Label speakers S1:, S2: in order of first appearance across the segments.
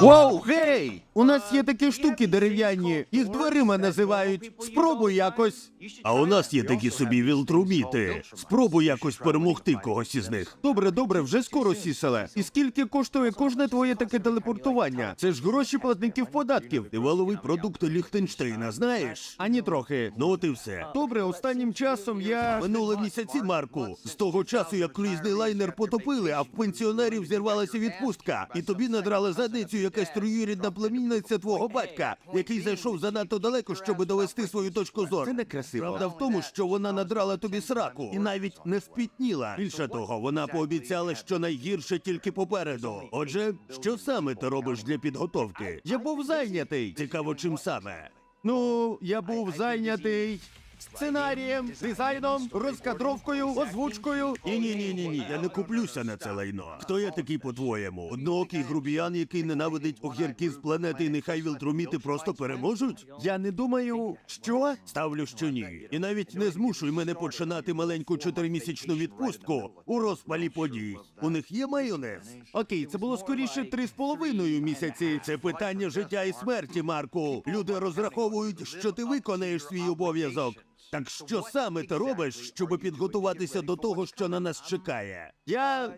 S1: Воу, гей! У нас є такі штуки дерев'яні, їх дверима називають. Спробуй якось.
S2: А у нас є такі собі вілтруміти. Спробуй якось перемогти когось із них.
S1: Добре, добре, вже скоро сіселе. І скільки коштує кожне твоє таке телепортування? Це ж гроші платників податків.
S2: Ти валовий продукт Ліхтенштейна, знаєш?
S1: Ані трохи.
S2: Ну от і все.
S1: Добре, останнім часом я.
S2: Минуло місяці, Марку, з того часу, як круїзний лайнер потопили, а в пенсіонерів зірвалася відпустка, і тобі надрала задницю якась троюрідна племінниця твого батька, який зайшов занадто далеко, щоб довести свою точку зору.
S1: Це не красиво.
S2: Правда в тому, що вона надрала тобі сраку і навіть не спітніла. Більше того, вона пообіцяла, що найгірше тільки попереду. Отже, що саме ти робиш для підготовки?
S1: Я був зайнятий.
S2: Цікаво, чим саме.
S1: Ну, я був зайнятий сценарієм, дизайном, розкадровкою, озвучкою.
S2: Ні, ні, ні, ні, ні. Я не куплюся на це лайно. Хто я такий, по-твоєму? Одноокий грубіян, який ненавидить огірки з планети, і нехай вілтруміти просто переможуть?
S1: Я не думаю, що?
S2: Ставлю, що ні. І навіть не змушуй мене починати маленьку чотиримісячну відпустку у розпалі подій. У них є майонез?
S1: Окей, це було скоріше три з половиною місяці.
S2: Це питання життя і смерті, Марку. Люди розраховують, що ти виконаєш свій обов'язок. Так що саме ти робиш, щоб підготуватися до того, що на нас чекає?
S1: Я.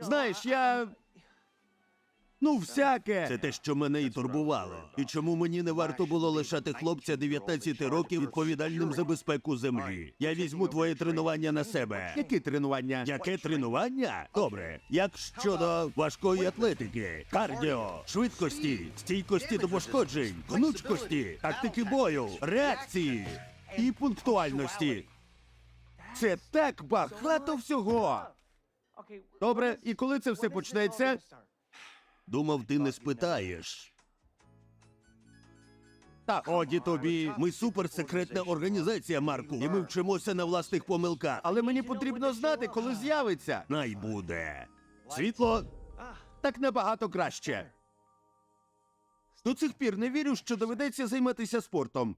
S1: Знаєш, я. Ну, всяке.
S2: Це те, що мене і турбувало. І чому мені не варто було лишати хлопця 19 років відповідальним за безпеку землі? Я візьму твоє тренування на себе.
S1: Які тренування?
S2: Яке тренування? Добре. Як щодо важкої атлетики, кардіо, швидкості, стійкості до пошкоджень, гнучкості, тактики бою, реакції і пунктуальності.
S1: Це так багато всього. Добре, і коли це все почнеться?
S2: Думав, ти не спитаєш.
S1: Так,
S2: Годі тобі. Ми суперсекретна організація, Марку, і ми вчимося на власних помилках.
S1: але мені потрібно знати, коли з'явиться.
S2: Най буде. Світло
S1: Так набагато краще. До цих пір не вірю, що доведеться займатися спортом.